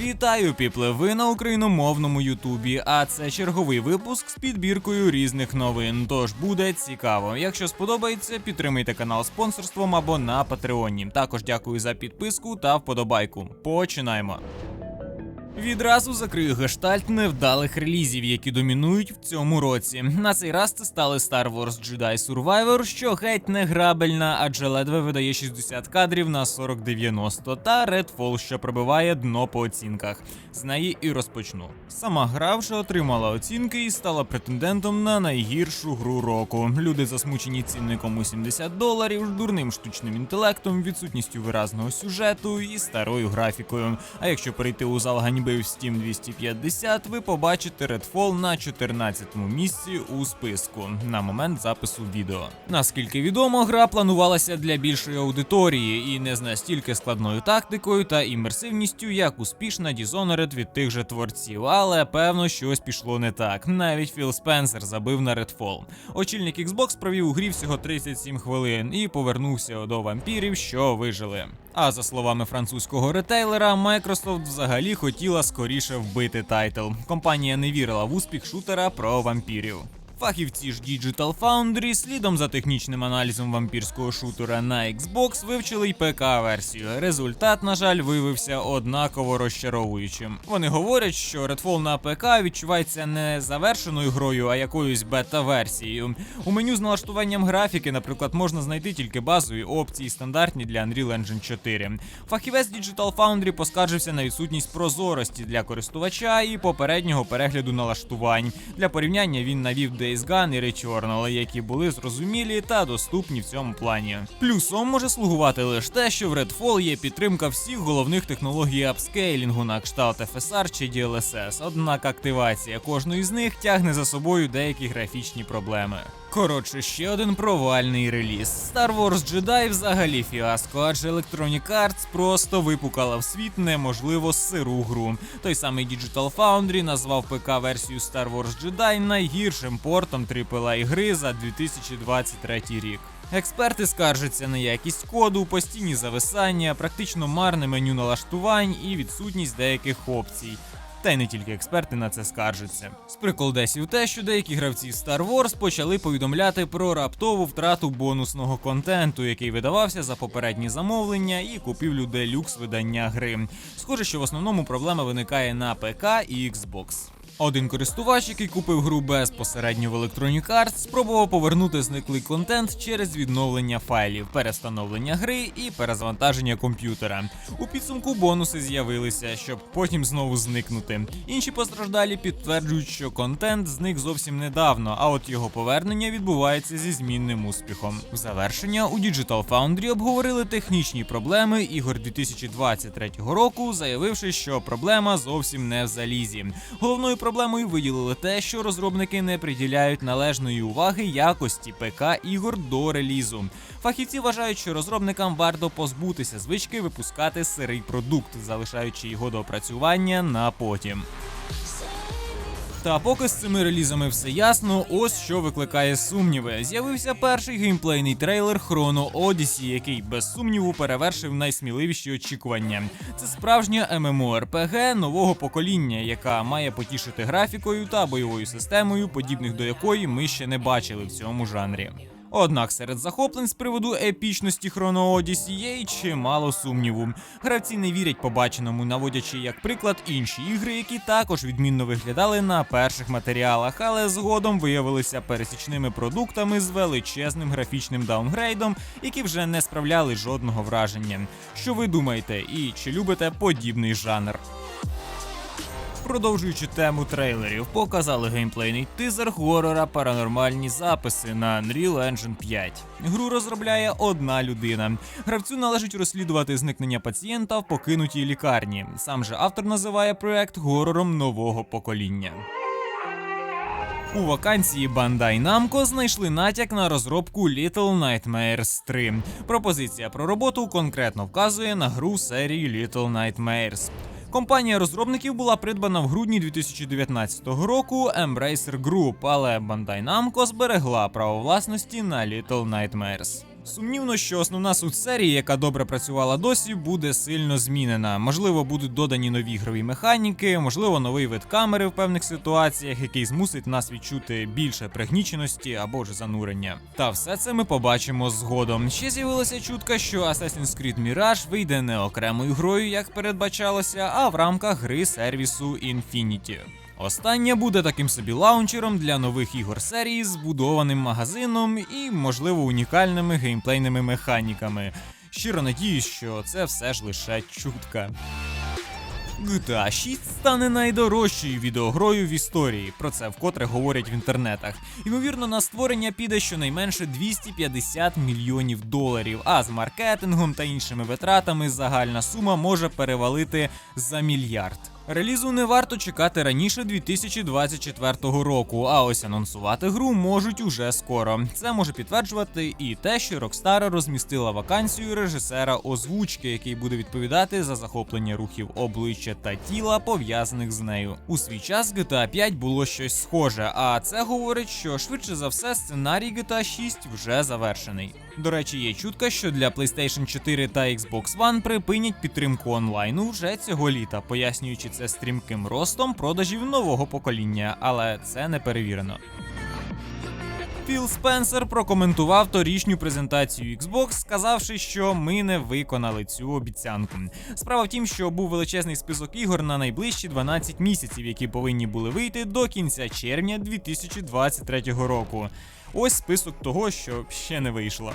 Вітаю, піпле! Ви на україномовному Ютубі. А це черговий випуск з підбіркою різних новин. Тож буде цікаво. Якщо сподобається, підтримайте канал спонсорством або на Патреоні. Також дякую за підписку та вподобайку. Починаємо. Відразу закрию гештальт невдалих релізів, які домінують в цьому році. На цей раз це стали Star Wars Jedi Survivor, що геть не грабельна, адже ледве видає 60 кадрів на 40-90, та Redfall, що пробиває дно по оцінках. З неї і розпочну. Сама гра вже отримала оцінки і стала претендентом на найгіршу гру року. Люди засмучені цінником у 70 доларів, дурним штучним інтелектом, відсутністю виразного сюжету і старою графікою. А якщо перейти у зал ганьби в Steam 250, ви побачите Redfall на 14-му місці у списку на момент запису відео. Наскільки відомо, гра планувалася для більшої аудиторії і не з настільки складною тактикою та імерсивністю, як успішна Dishonored від тих же творців, але певно щось пішло не так. Навіть Філ Спенсер забив на Redfall. Очільник Xbox провів у грі всього 37 хвилин і повернувся до вампірів, що вижили. А за словами французького ретейлера, Microsoft взагалі хотіла скоріше вбити тайтл. Компанія не вірила в успіх шутера про вампірів. Фахівці ж Digital Foundry слідом за технічним аналізом вампірського шутера на Xbox вивчили й ПК-версію. Результат, на жаль, виявився однаково розчаровуючим. Вони говорять, що Redfall на ПК відчувається не завершеною грою, а якоюсь бета-версією. У меню з налаштуванням графіки, наприклад, можна знайти тільки базові опції, стандартні для Unreal Engine 4. Фахівець Digital Foundry поскаржився на відсутність прозорості для користувача і попереднього перегляду налаштувань. Для порівняння він навів Days Gone і Returnal, які були зрозумілі та доступні в цьому плані. Плюсом може слугувати лише те, що в Redfall є підтримка всіх головних технологій апскейлінгу на кшталт FSR чи DLSS, однак активація кожної з них тягне за собою деякі графічні проблеми. Коротше, ще один провальний реліз. Star Wars Jedi взагалі фіаско, адже Electronic Arts просто випукала в світ неможливо сиру гру. Той самий Digital Foundry назвав ПК-версію Star Wars Jedi найгіршим портом AAA гри за 2023 рік. Експерти скаржаться на якість коду, постійні зависання, практично марне меню налаштувань і відсутність деяких опцій. Та й не тільки експерти на це скаржаться. З приколдесів те, що деякі гравці Star Wars почали повідомляти про раптову втрату бонусного контенту, який видавався за попередні замовлення і купівлю делюкс видання гри. Схоже, що в основному проблема виникає на ПК і Xbox. Один користувач, який купив гру безпосередньо в Electronic Arts, спробував повернути зниклий контент через відновлення файлів, перестановлення гри і перезавантаження комп'ютера. У підсумку бонуси з'явилися, щоб потім знову зникнути. Інші постраждалі підтверджують, що контент зник зовсім недавно, а от його повернення відбувається зі змінним успіхом. В завершення у Digital Foundry обговорили технічні проблеми ігор 2023 року, заявивши, що проблема зовсім не в залізі. Головною проблемою виділили те, що розробники не приділяють належної уваги якості ПК ігор до релізу. Фахівці вважають, що розробникам варто позбутися звички випускати сирий продукт, залишаючи його до опрацювання на потім. Та поки з цими релізами все ясно, ось що викликає сумніви. З'явився перший геймплейний трейлер Chrono Odyssey, який без сумніву перевершив найсміливіші очікування. Це справжня MMORPG нового покоління, яка має потішити графікою та бойовою системою, подібних до якої ми ще не бачили в цьому жанрі. Однак серед захоплень з приводу епічності Chrono Odyssey є й чимало сумніву. Гравці не вірять побаченому, наводячи як приклад інші ігри, які також відмінно виглядали на перших матеріалах, але згодом виявилися пересічними продуктами з величезним графічним даунгрейдом, які вже не справляли жодного враження. Що ви думаєте, і чи любите подібний жанр? Продовжуючи тему трейлерів, показали геймплейний тизер горора паранормальні записи на Unreal Engine 5. Гру розробляє одна людина. Гравцю належить розслідувати зникнення пацієнта в покинутій лікарні. Сам же автор називає проект горором нового покоління. У вакансії Bandai Namco знайшли натяк на розробку Little Nightmares 3. Пропозиція про роботу конкретно вказує на гру серії Little Nightmares. Компанія розробників була придбана в грудні 2019 року Embracer Group, але Bandai Namco зберегла право власності на Little Nightmares. Сумнівно, що основна суть серії, яка добре працювала досі, буде сильно змінена. Можливо, будуть додані нові ігрові механіки, можливо, новий вид камери в певних ситуаціях, який змусить нас відчути більше пригніченості або ж занурення. Та все це ми побачимо згодом. Ще з'явилася чутка, що Assassin's Creed Mirage вийде не окремою грою, як передбачалося, а в рамках гри сервісу Infinity. Остання буде таким собі лаунчером для нових ігор серії з будованим магазином і, можливо, унікальними геймплейними механіками. Щиро надіюсь, що це все ж лише чутка. GTA 6 стане найдорожчою відеогрою в історії. Про це вкотре говорять в інтернетах. Ймовірно, на створення піде щонайменше 250 мільйонів доларів. А з маркетингом та іншими витратами загальна сума може перевалити за мільярд. Релізу не варто чекати раніше 2024 року, а ось анонсувати гру можуть уже скоро. Це може підтверджувати і те, що Rockstar розмістила вакансію режисера озвучки, який буде відповідати за захоплення рухів обличчя та тіла, пов'язаних з нею. У свій час GTA 5 було щось схоже, а це говорить, що швидше за все сценарій GTA 6 вже завершений. До речі, є чутка, що для PlayStation 4 та Xbox One припинять підтримку онлайну вже цього літа, пояснюючи це стрімким ростом продажів нового покоління, але це не перевірено. Філ Спенсер прокоментував торішню презентацію Xbox, сказавши, що ми не виконали цю обіцянку. Справа в тім, що був величезний список ігор на найближчі 12 місяців, які повинні були вийти до кінця червня 2023 року. Ось список того, що ще не вийшло.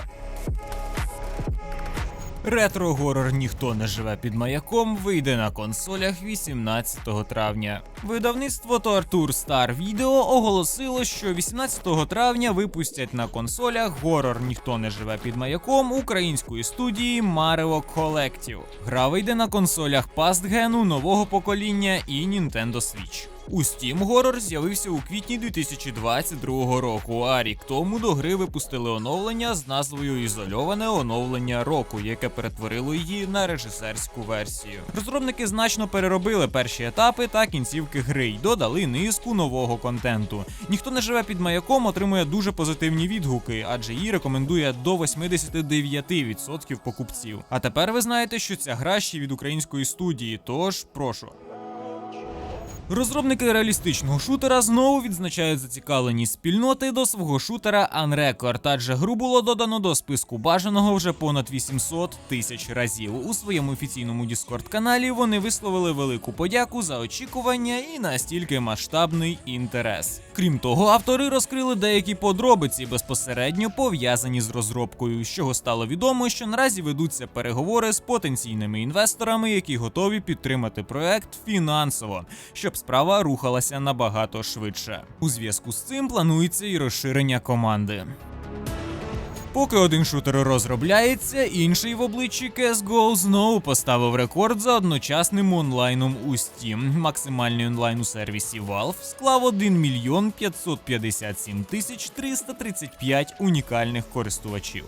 Ретро-горор Ніхто не живе під маяком вийде на консолях 18 травня. Видавництво Torture Star Video оголосило, що 18 травня випустять на консолях горор Ніхто не живе під маяком української студії Mario Collective. Гра вийде на консолях Past-гену нового покоління і Nintendo Switch. У Steam Horror з'явився у квітні 2022 року, а рік тому до гри випустили оновлення з назвою Ізольоване оновлення року, яке перетворило її на режисерську версію. Розробники значно переробили перші етапи та кінцівки гри й додали низку нового контенту. Ніхто не живе під маяком отримує дуже позитивні відгуки, адже її рекомендує до 89% покупців. А тепер ви знаєте, що ця гра ще від української студії, тож прошу. Розробники реалістичного шутера знову відзначають зацікавленість спільноти до свого шутера Unrecord, адже гру було додано до списку бажаного вже понад 800 тисяч разів. У своєму офіційному Discord каналі вони висловили велику подяку за очікування і настільки масштабний інтерес. Крім того, автори розкрили деякі подробиці безпосередньо пов'язані з розробкою, з чого стало відомо, що наразі ведуться переговори з потенційними інвесторами, які готові підтримати проект фінансово, щоб справа рухалася набагато швидше. У зв'язку з цим планується і розширення команди. Поки один шутер розробляється, інший в обличчі CSGO знову поставив рекорд за одночасним онлайном у Steam. Максимальний онлайн у сервісі Valve склав 1 мільйон 557 тисяч 335 унікальних користувачів.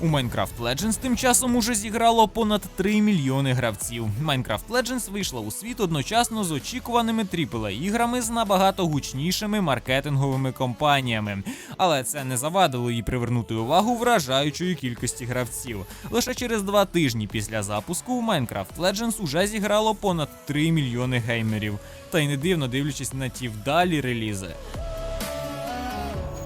У Minecraft Legends тим часом уже зіграло понад 3 мільйони гравців. Minecraft Legends вийшла у світ одночасно з очікуваними aaa іграми з набагато гучнішими маркетинговими компаніями. Але це не завадило їй привернути увагу вражаючої кількості гравців. Лише через два тижні після запуску Minecraft Legends уже зіграло понад 3 мільйони геймерів. Та й не дивно дивлячись на ті вдалі релізи.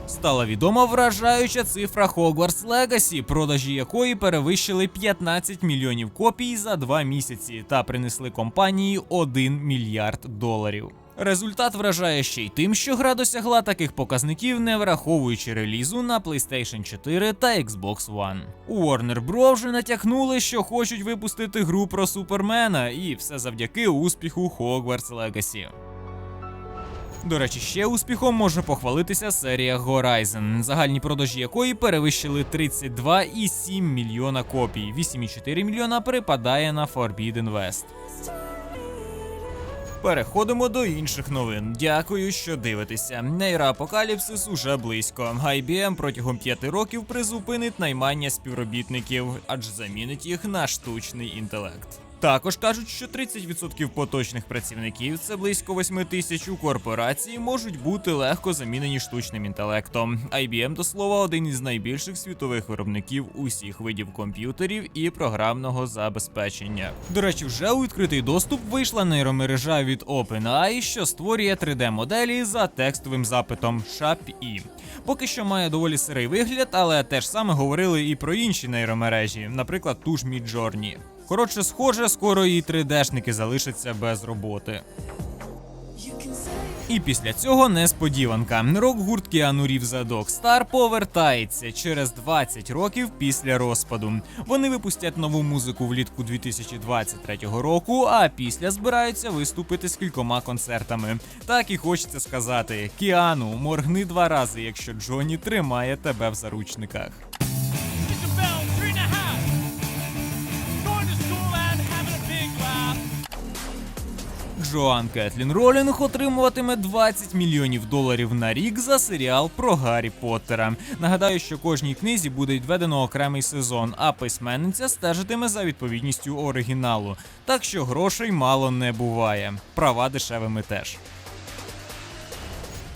Стала відома вражаюча цифра Hogwarts Legacy, продажі якої перевищили 15 мільйонів копій за два місяці та принесли компанії 1 мільярд доларів. Результат вражає ще й тим, що гра досягла таких показників, не враховуючи релізу на PlayStation 4 та Xbox One. У Warner Bros. вже натякнули, що хочуть випустити гру про Супермена, і все завдяки успіху Hogwarts Legacy. До речі, ще успіхом може похвалитися серія Horizon, загальні продажі якої перевищили 32,7 мільйона копій. 8,4 мільйона припадає на Forbidden West. Переходимо до інших новин. Дякую, що дивитеся. Нейра Апокаліпсис уже близько. IBM протягом п'яти років призупинить наймання співробітників, адже замінить їх на штучний інтелект. Також кажуть, що 30% поточних працівників, це близько 8 тисяч у корпорації, можуть бути легко замінені штучним інтелектом. IBM, до слова, один із найбільших світових виробників усіх видів комп'ютерів і програмного забезпечення. До речі, вже у відкритий доступ вийшла нейромережа від OpenAI, що створює 3D-моделі за текстовим запитом SHAP-E. Поки що має доволі сирий вигляд, але те ж саме говорили і про інші нейромережі, наприклад, ту ж Midjourney. Коротше, схоже, скоро і 3D-шники залишаться без роботи. І після цього несподіванка. Рок-гурт Keanu Reeves Dog Star повертається через 20 років після розпаду. Вони випустять нову музику влітку 2023 року, а після збираються виступити з кількома концертами. Так і хочеться сказати: Кіану, моргни два рази, якщо Джоні тримає тебе в заручниках. Джоан Кетлін Ролінг отримуватиме 20 мільйонів доларів на рік за серіал про Гаррі Поттера. Нагадаю, що кожній книзі буде відведено окремий сезон, а письменниця стежитиме за відповідністю оригіналу. Так що грошей мало не буває. Права дешевими теж.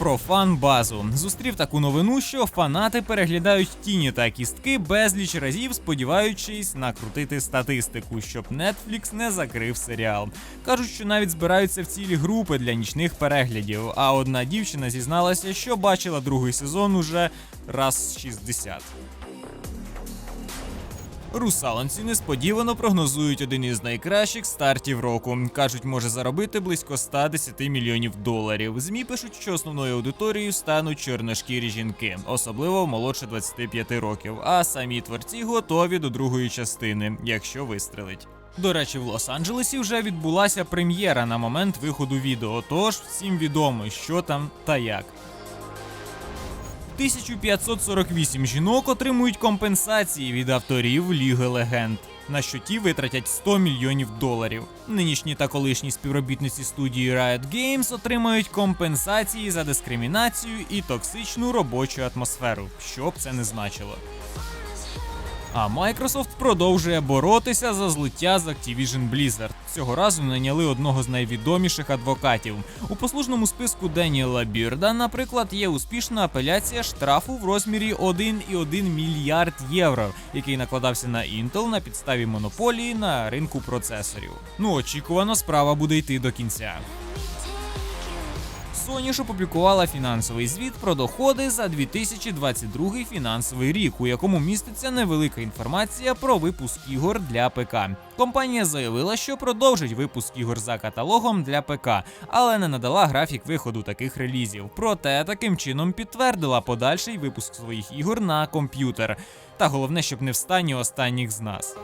Про фан-базу зустрів таку новину, що фанати переглядають тіні та кістки безліч разів, сподіваючись накрутити статистику, щоб Netflix не закрив серіал. Кажуть, що навіть збираються в цілі групи для нічних переглядів. А одна дівчина зізналася, що бачила другий сезон уже раз 60. Русалонці несподівано прогнозують один із найкращих стартів року. кажуть, може заробити близько 110 мільйонів доларів. Змі пишуть, що основною аудиторією стануть чорношкірі жінки, особливо молодше 25 років. А самі творці готові до другої частини, якщо вистрелить. До речі, в Лос-Анджелесі вже відбулася прем'єра на момент виходу відео, тож всім відомо, що там та як. 1548 жінок отримують компенсації від авторів Ліги Легенд. На що ті витратять 100 мільйонів доларів. Нинішні та колишні співробітниці студії Riot Games отримають компенсації за дискримінацію і токсичну робочу атмосферу, що б це не значило. А Microsoft продовжує боротися за злиття з Activision Blizzard. Цього разу найняли одного з найвідоміших адвокатів. У послужному списку Деніела Бірда, наприклад, є успішна апеляція штрафу в розмірі 1,1 мільярд євро, який накладався на Intel на підставі монополії на ринку процесорів. Ну, очікувано, справа буде йти до кінця. Sony ж опублікувала фінансовий звіт про доходи за 2022 фінансовий рік, у якому міститься невелика інформація про випуск ігор для ПК. Компанія заявила, що продовжить випуск ігор за каталогом для ПК, але не надала графік виходу таких релізів. Проте таким чином підтвердила подальший випуск своїх ігор на комп'ютер. Та головне, щоб не в стані останніх з нас.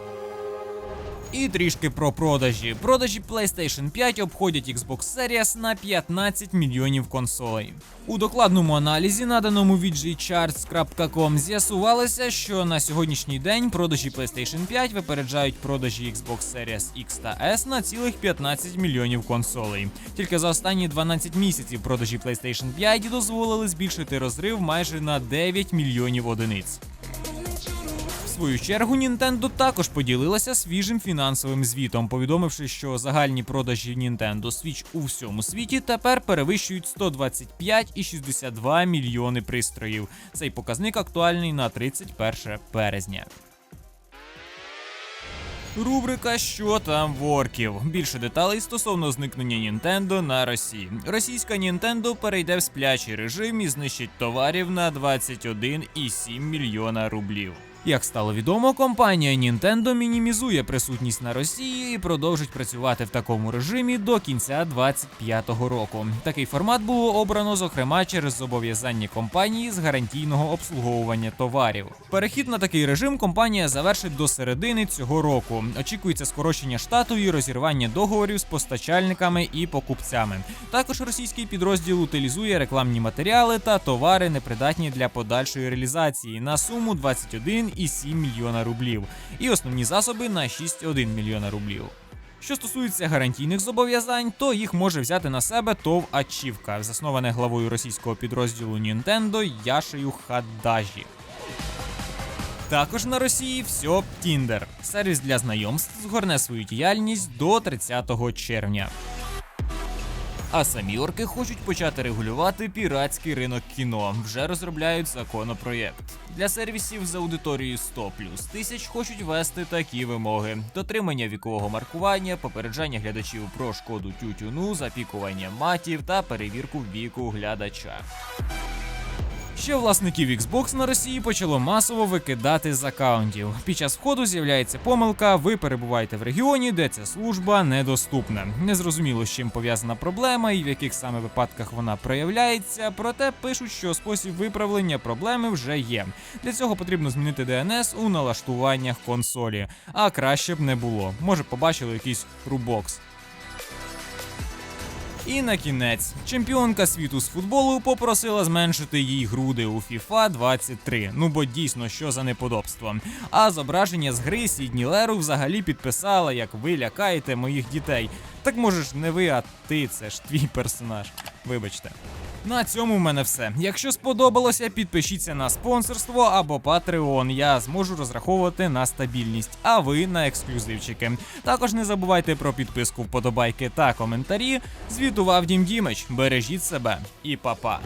І трішки про продажі. Продажі PlayStation 5 обходять Xbox Series на 15 мільйонів консолей. У докладному аналізі, наданому VGCharts.com, з'ясувалося, що на сьогоднішній день продажі PlayStation 5 випереджають продажі Xbox Series X та S на цілих 15 мільйонів консолей. Тільки за останні 12 місяців продажі PlayStation 5 дозволили збільшити розрив майже на 9 мільйонів одиниць. Свою чергу Nintendo також поділилася свіжим фінансовим звітом, повідомивши, що загальні продажі Nintendo Switch у всьому світі тепер перевищують 125,62 мільйони пристроїв. Цей показник актуальний на 31 березня. Рубрика Що там в орків? Більше деталей стосовно зникнення Нінтендо на Росії. Російська Нінтендо перейде в сплячий режим і знищить товарів на 21,7 мільйона рублів. Як стало відомо, компанія Nintendo мінімізує присутність на Росії і продовжить працювати в такому режимі до кінця 2025 року. Такий формат було обрано зокрема через зобов'язання компанії з гарантійного обслуговування товарів. Перехід на такий режим компанія завершить до середини цього року. Очікується скорочення штату і розірвання договорів з постачальниками і покупцями. Також російський підрозділ утилізує рекламні матеріали та товари, непридатні для подальшої реалізації на суму 21,7 мільйона рублів, і основні засоби на 6,1 мільйона рублів. Що стосується гарантійних зобов'язань, то їх може взяти на себе ТОВ Ачівка, засноване главою російського підрозділу Nintendo Яшею Хаддажі. Також на Росії все Tinder. Сервіс для знайомств згорне свою діяльність до 30 червня. А самі орки хочуть почати регулювати піратський ринок кіно. Вже розробляють законопроєкт. Для сервісів з аудиторією 100 плюс тисяч хочуть вести такі вимоги: дотримання вікового маркування, попереджання глядачів про шкоду тютюну, запікування матів та перевірку віку глядача. Ще власників Xbox на Росії почало масово викидати з акаунтів. Під час входу з'являється помилка. Ви перебуваєте в регіоні, де ця служба недоступна. Незрозуміло, з чим пов'язана проблема і в яких саме випадках вона проявляється. Проте пишуть, що спосіб виправлення проблеми вже є. Для цього потрібно змінити DNS у налаштуваннях консолі. А краще б не було. Може, побачили якийсь рубокс. І на кінець, чемпіонка світу з футболу попросила зменшити їй груди у FIFA 23. Ну бо дійсно, що за неподобство. А зображення з гри Сідні Леру взагалі підписала, як ви лякаєте моїх дітей. Так можеш не ви, а ти, це ж твій персонаж. Вибачте. На цьому в мене все. Якщо сподобалося, підпишіться на спонсорство або Patreon. Я зможу розраховувати на стабільність, а ви на ексклюзивчики. Також не забувайте про підписку, вподобайки та коментарі. Звітував Дім Дімич. Бережіть себе і па-па.